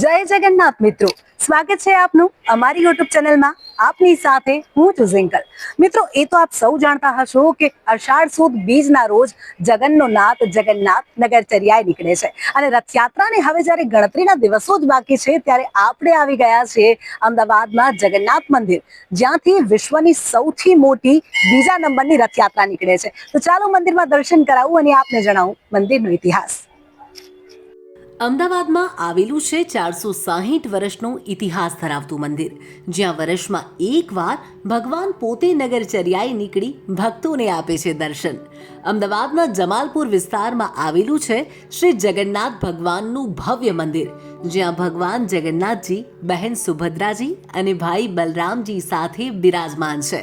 જય જગન્નાથ મિત્રો. સ્વાગત છે આપનું અમારી યુટ્યુબ ચેનલમાં. આપની સાથે હું છું મિત્રો, એ તો આપ સૌ જાણતા હશો કે અષાઢ સુદ બીજના રોજ જગનનો નાથ જગન્નાથ નગરચર્યાએ નીકળે છે. અને રથયાત્રાને હવે જ્યારે ગણતરીના દિવસો જ બાકી છે, ત્યારે આપણે આવી ગયા છીએ અમદાવાદમાં જગન્નાથ મંદિર. જ્યાંથી વિશ્વની સૌથી મોટી બીજા નંબરની રથયાત્રા નીકળે છે. તો ચાલો મંદિરમાં દર્શન કરાવું અને આપને જણાવું મંદિરનો ઇતિહાસ. અમદાવાદમાં આવેલું છે ચારસો સાહીઠ વર્ષનો ઇતિહાસ ધરાવતું મંદિર, જ્યાં વર્ષમાં એકવાર ભગવાન પોતે નગરચર્યાએ નીકળી ભક્તોને આપે છે દર્શન. અમદાવાદના જમાલપુર વિસ્તારમાં આવેલું છે શ્રી જગન્નાથ ભગવાનનું ભવ્ય મંદિર, જ્યાં ભગવાન જગન્નાથજી, બહેન સુભદ્રાજી અને ભાઈ બલરામજી સાથે બિરાજમાન છે.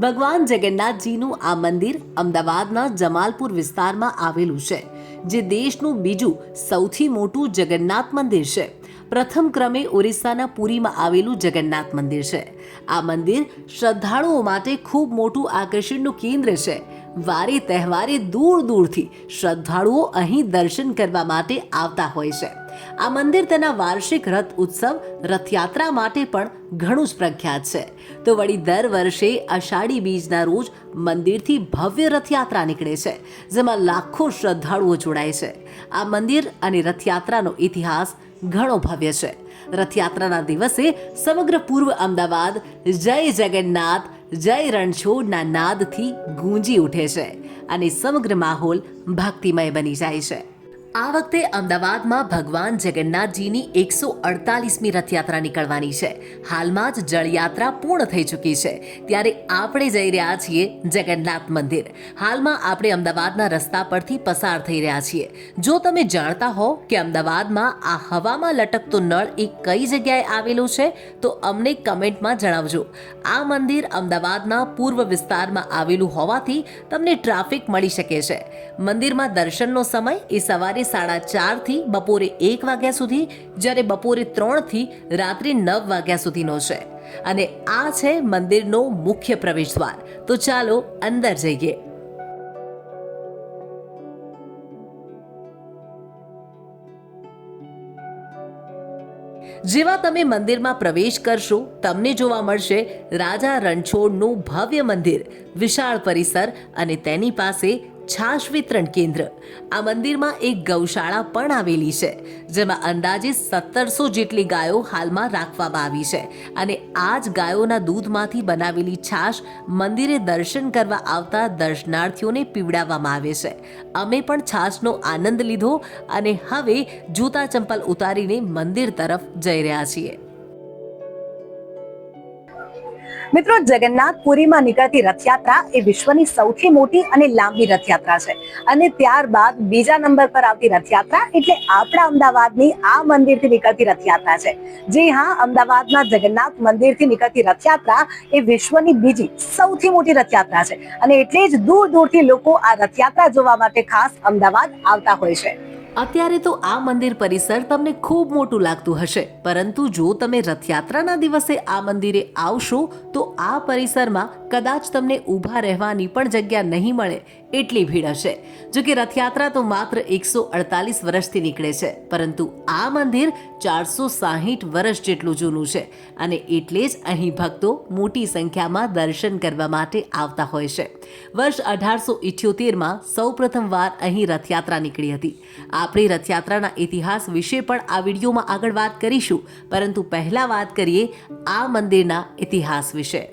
ભગવાન જગન્નાથજીનું આ મંદિર અમદાવાદના જમાલપુર વિસ્તારમાં આવેલું છે. જે દેશનું બીજું સૌથી મોટું જગન્નાથ મંદિર છે. પ્રથમ ક્રમે ઓરિસ્સાના પુરીમાં આવેલું જગન્નાથ મંદિર છે. આ મંદિર શ્રદ્ધાળુઓ માટે ખૂબ મોટું આકર્ષણનું કેન્દ્ર છે. વારે તહેવારે દૂર દૂરથી શ્રદ્ધાળુઓ અહીં દર્શન કરવા માટે આવતા હોય છે. આ મંદિર તેના વાર્ષિક રથ ઉત્સવ, રથયાત્રા માટે પણ ઘણું જ પ્રખ્યાત છે. તો વળી દર વર્ષે અષાઢી બીજના રોજ મંદિરથી ભવ્ય રથયાત્રા નીકળે છે, જેમાં લાખો શ્રદ્ધાળુઓ જોડાય છે. આ મંદિર અને રથયાત્રાનો ઇતિહાસ ઘણો ભવ્ય છે. રથયાત્રાના દિવસે સમગ્ર પૂર્વ અમદાવાદ જય જગન્નાથ, જય રણછોડના નાદથી ગૂંજી ઉઠે છે અને સમગ્ર માહોલ ભક્તિમય બની જાય છે. આ વખતે અમદાવાદમાં ભગવાન જગન્નાથજીની એકસો અડતાલીસમી રથયાત્રા નીકળવાની છે. હાલમાં જ જળયાત્રા પૂર્ણ થઈ ચૂકી છે. ત્યારે આપણે જઈ રહ્યા છીએ જગન્નાથ મંદિર. હાલમાં આપણે અમદાવાદના રસ્તા પરથી પસાર થઈ રહ્યા છીએ. જો તમે જાણતા હો કે અમદાવાદમાં આ હવામાં લટકતો નળ એ કઈ જગ્યાએ આવેલું છે, તો અમને કમેન્ટમાં જણાવજો. આ મંદિર અમદાવાદના પૂર્વ વિસ્તારમાં આવેલું હોવાથી તમને ટ્રાફિક મળી શકે છે. મંદિરમાં દર્શનનો સમય એ સવારે સાડા ચારથી બપોરે એક વાગ્યા સુધી, જ્યારે બપોરે ત્રણથી રાત્રે નવ વાગ્યા સુધીનો છે. અને આ છે મંદિરનો મુખ્ય પ્રવેશ દ્વાર તો ચાલો અંદર જઈએ. જેવા તમે મંદિરમાં પ્રવેશ કરશો, તમને જોવા મળશે રાજા રણછોડનું ભવ્ય મંદિર, વિશાળ પરિસર અને તેની પાસે છાશ વિતરણ કેન્દ્ર. આ મંદિરમાં એક ગૌશાળા પણ આવેલી છે, જેમાં અંદાજે સત્તરસો જેટલી ગાયો હાલમાં રાખવામાં આવી છે અને આ જ ગાયોના દૂધમાંથી બનાવેલી છાશ મંદિરે દર્શન કરવા આવતા દર્શનાર્થીઓને પીવડાવવામાં આવે છે. અમે પણ છાશનો આનંદ લીધો અને હવે જૂતા ચંપલ ઉતારીને મંદિર તરફ જઈ રહ્યા છીએ. મિત્રો જગન્નાથપુરીમાં નીકળતી રથયાત્રા એ વિશ્વની સૌથી મોટી અને લાંબી રથયાત્રા છે. અને ત્યારબાદ બીજા નંબર પર આવતી રથયાત્રા એટલે આપણા અમદાવાદની આ મંદિરથી નીકળતી રથયાત્રા છે. જી હા, અમદાવાદના જગન્નાથ મંદિરથી નીકળતી રથયાત્રા એ વિશ્વની બીજી સૌથી મોટી રથયાત્રા છે. અને એટલે જ દૂર દૂરથી લોકો આ રથયાત્રા જોવા માટે ખાસ અમદાવાદ આવતા હોય છે. અત્યારે તો આ મંદિર પરિસર તમને ખૂબ મોટું લાગતું હશે. પરંતુ જો તમે રથયાત્રાના દિવસે આ મંદિરે આવશો, તો આ પરિસરમાં કદાચ તમને ઊભા રહેવાની પણ જગ્યા નહીં મળે એટલી ભીડ હશે. જો કે રથયાત્રા તો માત્ર એકસો અડતાલીસ વર્ષથી નીકળે છે, પરંતુ આ મંદિર ચારસો સાહીઠ વર્ષ જેટલું જૂનું છે અને એટલે જ અહીં ભક્તો મોટી સંખ્યામાં દર્શન કરવા માટે આવતા હોય છે. વર્ષ અઢારસો ઇઠ્યોતેરમાં સૌ પ્રથમવાર અહીં રથયાત્રા નીકળી હતી. આપણે રથયાત્રાના ઇતિહાસ વિશે પણ આ વિડીયોમાં આગળ વાત કરીશું, પરંતુ પહેલાં વાત કરીએ આ મંદિરના ઇતિહાસ વિશે.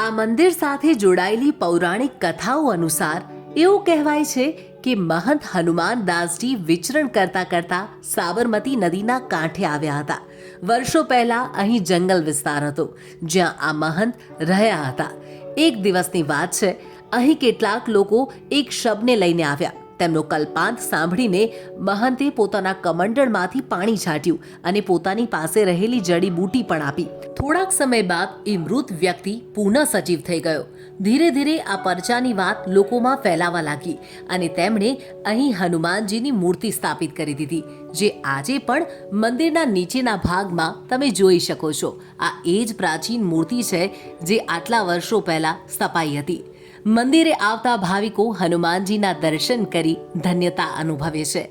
આ મંદિર સાથે જોડાયેલી પૌરાણિક કથાઓ અનુસાર એવું કહેવાય છે કે મહંત હનુમાન દાસજી વિચરણ કરતા કરતા સાબરમતી નદીના કાંઠે આવ્યા હતા. વર્ષો પહેલા અહીં જંગલ વિસ્તાર હતો, જ્યાં આ મહંત રહ્યા હતા. એક દિવસની વાત છે, અહીં કેટલાક લોકો એક શબને લઈને આવ્યા. તેમનો કલ્પાંત સાંભળીને મહંતે પોતાના કમંડળમાંથી પાણી છાંટ્યું અને પોતાની પાસે રહેલી જડીબૂટી પણ આપી. થોડાક સમય બાદ એ મૃત વ્યક્તિ પુનઃ સજીવ થઈ ગયો. ધીરે ધીરે આ પરચાની વાત લોકોમાં ફેલાવા લાગી અને તેમણે અહીં હનુમાનજીની મૂર્તિ સ્થાપિત કરી દીધી, જે આજે પણ મંદિરના નીચેના ભાગમાં તમે જોઈ શકો છો. આ એ જ પ્રાચીન મૂર્તિ છે, જે આટલા વર્ષો પહેલા સ્થપાઈ હતી. મંદિરે આવતા ભાવિકો હનુમાનજીના દર્શન કરી ધન્યતા અનુભવે છે.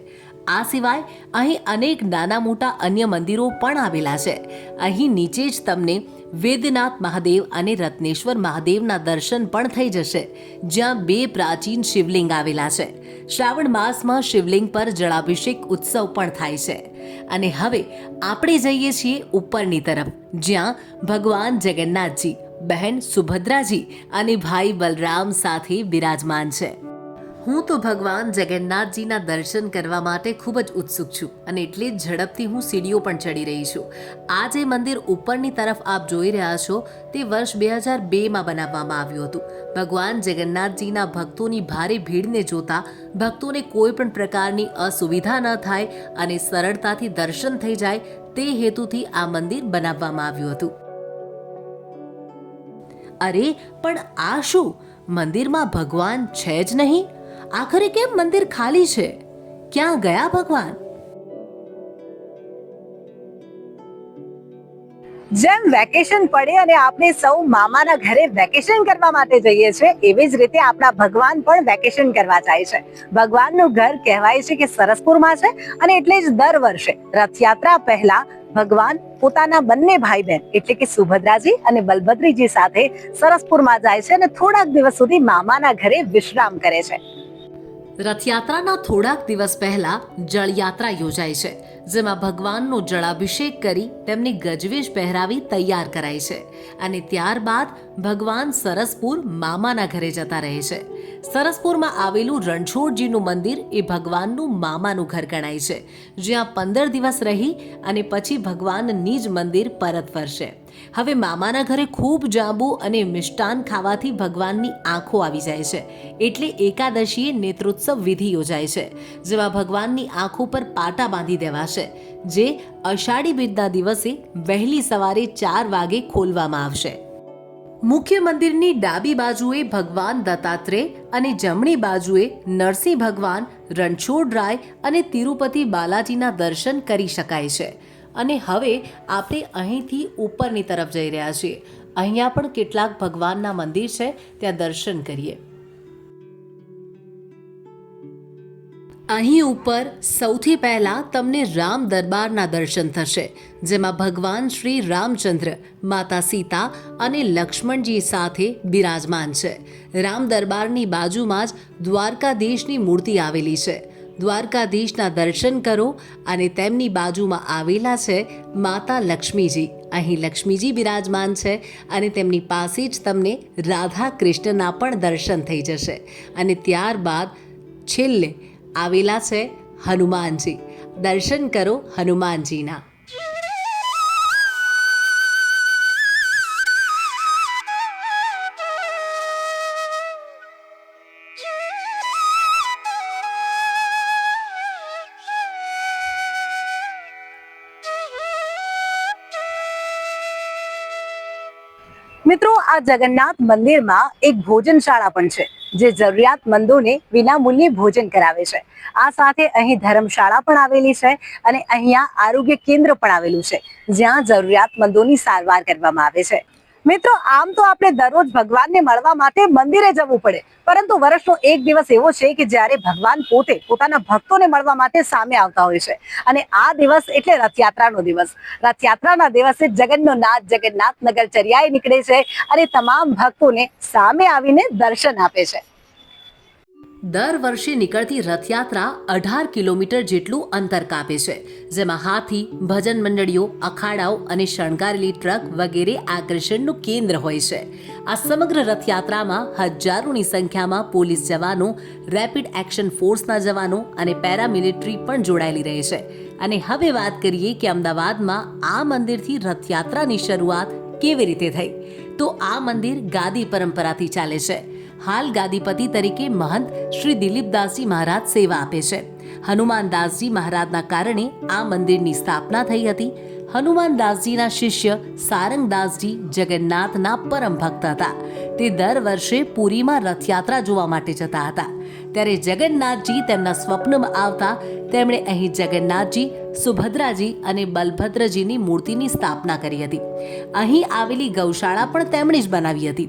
આ સિવાય અહીં અનેક નાના મોટા અન્ય મંદિરો પણ આવેલા છે. અહીં નીચે જ તમને વેદનાથ મહાદેવ અને રત્નેશ્વર મહાદેવના દર્શન પણ થઈ જશે, જ્યાં બે પ્રાચીન શિવલિંગ આવેલા છે. શ્રાવણ માસમાં શિવલિંગ પર જળાભિષેક ઉત્સવ પણ થાય છે. અને હવે આપણે જઈએ છીએ ઉપરની તરફ, જ્યાં ભગવાન જગન્નાથજી બહેન સુભદ્રાજી અને ભાઈ બલરામ સાથે બિરાજમાન છે. હું તો ભગવાન જગન્નાથજીના દર્શન કરવા માટે ખૂબ જ ઉત્સુક છું અને એટલે જ ઝડપથી હું સીડીઓ પણ ચડી રહી છું. આ જે મંદિર ઉપરની તરફ આપ જોઈ રહ્યા છો, તે વર્ષ બે હજાર બેમાં બનાવવામાં આવ્યું હતું. ભગવાન જગન્નાથજીના ભક્તોની ભારે ભીડને જોતા ભક્તોને કોઈ પણ પ્રકારની અસુવિધા ન થાય અને સરળતાથી દર્શન થઈ જાય તે હેતુથી આ મંદિર બનાવવામાં આવ્યું હતું. અરે, પણ આ શું? મંદિરમાં ભગવાન છે જ નહીં? આખરે કેમ મંદિર ખાલી છે? ક્યાં ગયા ભગવાન? જેમ વેકેશન પડે અને આપણે સૌ મામાના ઘરે વેકેશન કરવા માટે જઈએ છીએ, એવી જ રીતે આપણા ભગવાન પણ વેકેશન કરવા જાય છે. ભગવાનનું ઘર કહેવાય છે કે સરસપુરમાં છે અને એટલે જ દર વર્ષે રથયાત્રા પહેલા ભગવાન પોતાના બંને ભાઈ બહેન એટલે કે સુભદ્રાજી અને બલભદ્રીજી સાથે સરસપુરમાં જાય છે અને થોડાક દિવસ સુધી મામાના ઘરે વિશ્રામ કરે છે. રથયાત્રાના થોડાક દિવસ પહેલા જળયાત્રા યોજાય છે. જેમાં ભગવાનનો જળાભિષેક કરી તેમની ગજવેશ પહેરાવી તૈયાર કરાય છે. અને ત્યારબાદ ભગવાન સરસપુર મામાના ઘરે જતા રહે છે. સરસપુરમાં આવેલું રણછોડજીનું મંદિર એ ભગવાનનું મામાનું ઘર ગણાય છે. જ્યાં પંદર દિવસ રહી અને પછી ભગવાન નિજ મંદિર પરત ફરશે. હવે મામાના ઘરે ખૂબ જાંબુ અને મિષ્ટાન ખાવાથી ભગવાનની આંખો આવી જાય છે. એટલે એકાદશીએ નેત્રોત્સવ વિધિ યોજાય છે. જેમાં ભગવાનની આંખો પર પાટા બાંધી દેવાશે. જે અષાઢી બીજના દિવસે વહેલી સવારે ચાર વાગે ખોલવામાં આવશે. મુખ્ય મંદિરની ડાબી બાજુએ ભગવાન દત્તાત્રેય અને જમણી બાજુએ નરસિંહ ભગવાન રણછોડરાય અને તિરુપતિ બાલાજીના દર્શન કરી શકાય છે. અને હવે આપણે અહીંથી ઉપરની તરફ જઈ રહ્યા છીએ. અહીંયા પણ કેટલાક ભગવાનના મંદિર છે, ત્યાં દર્શન કરીએ. અહીં ઉપર સૌથી પહેલાં તમને રામ દરબારના દર્શન થશે, જેમાં ભગવાન શ્રી રામચંદ્ર, માતા સીતા અને લક્ષ્મણજી સાથે બિરાજમાન છે. રામ દરબારની બાજુમાં જ દ્વારકાધીશની મૂર્તિ આવેલી છે. દ્વારકાધીશના દર્શન કરો અને તેમની બાજુમાં આવેલા છે માતા લક્ષ્મીજી. અહીં લક્ષ્મીજી બિરાજમાન છે અને તેમની પાસે જ તમને રાધા કૃષ્ણના પણ દર્શન થઈ જશે. અને ત્યારબાદ છેલ્લે આવેલા છે હનુમાનજી. દર્શન કરો હનુમાનજીના. મિત્રો આ જગન્નાથ મંદિરમાં એક ભોજનશાળા પણ છે. જે જરૂરિયાતમંદોને વિનામૂલ્યે ભોજન કરાવે છે. આ સાથે અહીં ધર્મશાળા પણ આવેલી છે અને અહીંયા આરોગ્ય કેન્દ્ર પણ આવેલું છે, જ્યાં જરૂરિયાતમંદોની સારવાર કરવામાં આવે છે. મિત્રો, આમ તો આપણે દરરોજ ભગવાનને મળવા માટે મંદિરે જવું પડે. પરંતુ વર્ષનો એક દિવસ એવો છે કે જ્યારે ભગવાન પોતે પોતાના ભક્તોને મળવા માટે સામે આવતા હોય છે. અને આ દિવસ એટલે રથયાત્રાનો દિવસ. રથયાત્રાના દિવસે જગન્નો નાથ જગન્નાથ નગર ચર્યાએ નીકળે છે અને તમામ ભક્તોને સામે આવીને દર્શન આપે છે. દર વર્ષે નીકળતી રથયાત્રા અઢાર કિલોમીટર જેટલું અંતર કાપે છે, જેમાં હાથી, ભજન મંડળીઓ, અખાડાઓ અને શણગારેલી ટ્રક વગેરે આકર્ષણનું કેન્દ્ર હોય છે. આ સમગ્ર રથયાત્રામાં હજારોની સંખ્યામાં પોલીસ જવાનો, રેપિડ એક્શન ફોર્સના જવાનો અને પેરામિલિટરી પણ જોડાયેલી રહે છે. અને હવે વાત કરીએ કે અમદાવાદમાં આ મંદિરથી રથયાત્રાની શરૂઆત કેવી રીતે થઈ? તો આ મંદિર ગાદી પરંપરાથી ચાલે છે. હાલ ગાદીપતિ તરીકે મહંત શ્રી દિલીપદાસજી મહારાજ સેવા આપે છે. હનુમાનદાસજી મહારાજના કારણે આ મંદિરની સ્થાપના થઈ હતી. હનુમાનદાસજીના શિષ્ય સારંગદાસજી જગન્નાથના પરમ ભક્ત હતા. તે દર વર્ષે પુરીમાં રથયાત્રા જોવા માટે જતા હતા. ત્યારે જગન્નાથજી તેમના સ્વપ્નમાં આવતા તેમણે અહીં જગન્નાથજી, સુભદ્રાજી અને બલભદ્રજીની મૂર્તિની સ્થાપના કરી હતી. અહીં આવેલી ગૌશાળા પણ તેમણે જ બનાવી હતી.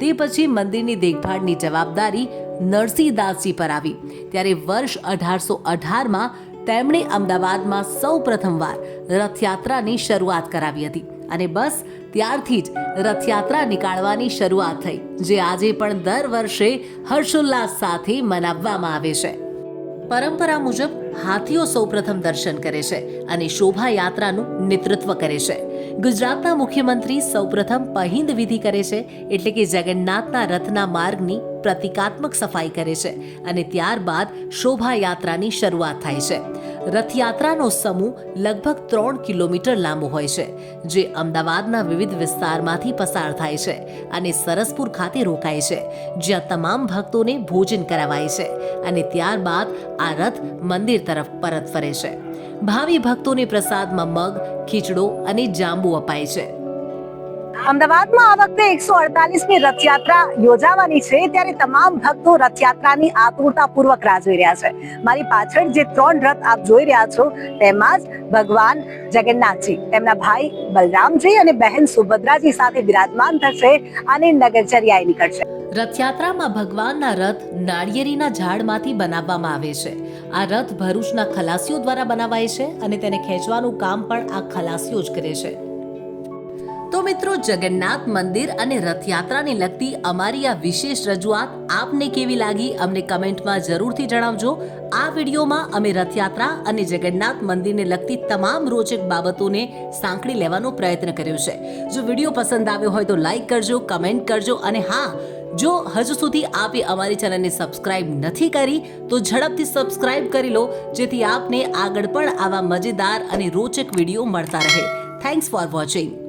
તે પછી મંદિરની દેખભાળની જવાબદારી નરસિંહદાસજી પર આવી. ત્યારે વર્ષ અઢારસો અઢારમાં તેમણે અમદાવાદમાં સૌ પ્રથમવાર રથયાત્રાની શરૂઆત કરાવી હતી. અને બસ ત્યારથી જ રથયાત્રા નીકાળવાની શરૂઆત થઈ, જે આજે પણ દર વર્ષે હર્ષોલ્લાસ સાથે મનાવવામાં આવે છે. પરંપરા મુજબ હાથીઓ સૌપ્રથમ દર્શન કરે છે અને શોભાયાત્રાનું નેતૃત્વ કરે છે. ગુજરાતના મુખ્યમંત્રી સૌપ્રથમ પહિંદ વિધિ કરે છે એટલે કે જગન્નાથના રથના માર્ગની પ્રતિકાત્મક સફાઈ કરે છે અને ત્યારબાદ શોભાયાત્રાની શરૂઆત થાય છે. રથયાત્રાનો સમૂહ લગભગ ત્રણ કિલોમીટર લાંબો હોય છે, જે અમદાવાદના વિવિધ વિસ્તારમાંથી પસાર થાય છે અને સરસપુર ખાતે રોકાય છે, જ્યાં તમામ ભક્તોને ભોજન કરાવાય છે અને ત્યારબાદ આ રથ મંદિર તરફ પરત ફરે છે. ભાવિ ભક્તોને પ્રસાદમાં મગ, ખીચડો અને જાંબુ અપાય છે. અમદાવાદમાં આ વખતે એકસો અડતાલીસમી રથયાત્રા યોજાવાની છે. ત્યારે તમામ ભક્તો રથયાત્રાની આતુરતાપૂર્વક રાહ જોઈ રહ્યા છે. મારી પાછળ જે ત્રણ રથ આપ જોઈ રહ્યા છો, તેમાં જ ભગવાન જગન્નાથજી, તેમના ભાઈ બલરામજી અને બહેન સુભદ્રાજી સાથે બિરાજમાન થશે અને નગરચર્યાએ નીકળશે. રથયાત્રામાં ભગવાનના રથ નાળિયેરીના ઝાડમાંથી બનાવવામાં આવે છે. આ રથ ભરૂચના ખલાસીઓ દ્વારા બનાવાય છે અને તેને ખેંચવાનું કામ પણ આ ખલાસીઓ જ કરે છે. તો મિત્રો જગન્નાથ મંદિર અને રથયાત્રાને લગતી અમારી આ વિશેષ રજૂઆત આપને કેવી લાગી અમને કમેન્ટમાં જરૂરથી જણાવજો. આ વિડીયોમાં અમે રથયાત્રા અને જગન્નાથ મંદિરને લગતી તમામ રોચક બાબતોને સાંકળી લેવાનો પ્રયત્ન કર્યો છે. જો વીડિયો પસંદ આવ્યો હોય તો લાઈક કરજો, કમેન્ટ કરજો અને હા, જો હજુ સુધી આપે અમારી ચેનલને સબસ્ક્રાઇબ નથી કરી તો ઝડપથી સબસ્ક્રાઇબ કરી લો, જેથી આપને આગળ પણ આવા મજેદાર અને રોચક વીડિયો મળતા રહે. Thanks for watching